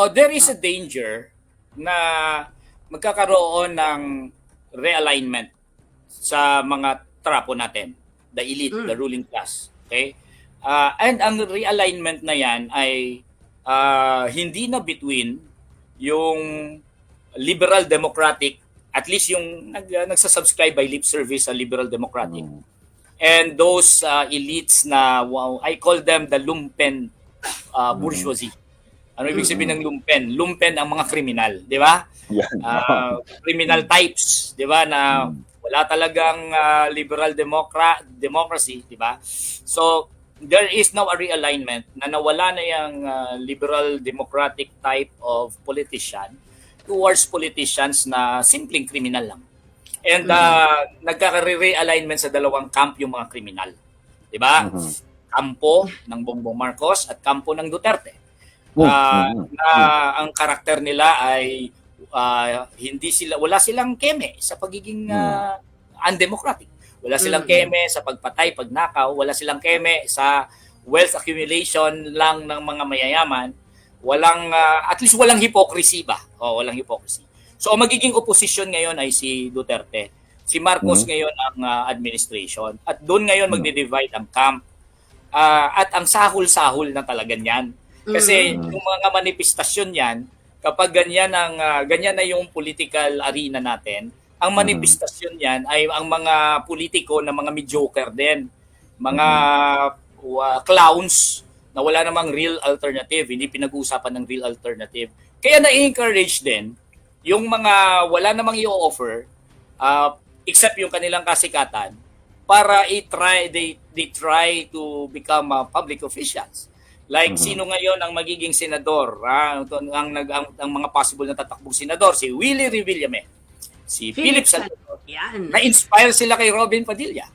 Oh, there is a danger na magkakaroon ng realignment sa mga trapo natin, the elite, Mm. the ruling class. Okay? Ah, and ang realignment na yan ay ah, hindi na between yung liberal democratic, at least yung nag, nagsasubscribe by lip service sa liberal democratic, Mm. and those uh, elites na wow, I call them the lumpen uh, bourgeoisie. Ano ibig sabihin ng lumpen? Lumpen ang mga kriminal, di ba? Uh, criminal types, di ba? Na wala talagang uh, liberal democra- democracy, di ba? So, there is now a realignment na nawala na yung uh, liberal democratic type of politician towards politicians na simpleng kriminal lang. And uh, nagkaka-realignment sa dalawang camp yung mga kriminal. Di ba? Mhm. Kampo ng Bongbong Marcos at kampo ng Duterte. Mm, Ah, mm, na ang karakter nila ay ah, hindi sila wala silang keme sa pagiging ah, undemocratic. Wala silang Mm. keme sa pagpatay, pagnakaw, wala silang keme sa wealth accumulation lang ng mga mayayaman. Walang ah, at least walang hypocrisy ba? O walang hypocrisy. So ang magiging opposition ngayon ay si Duterte. Si Marcos Mm. ngayon ang ah, administration at doon ngayon Mm. magdi-divide ang camp. Ah, at ang sahol-sahol na talaga niyan. Kasi yung mga manifestasyon yan, kapag ganyan ang ah, ganyan na yung political arena natin, ang manifestasyon yan ay ang mga politiko na mga mediocre din. Mga wa- clowns na wala namang real alternative, hindi pinag-uusapan ng real alternative. Kaya na-encourage din yung mga wala namang i-offer uh, except yung kanilang kasikatan para i-try they they try to become uh, public officials. Like Mhm. sino ngayon ang magiging senador? Ah, ito ang, nag ang, ang mga possible na tatakbong senador si Willie Revillame, si Philip Philip Salvador. Yan. Na-inspire sila kay Robin Padilla.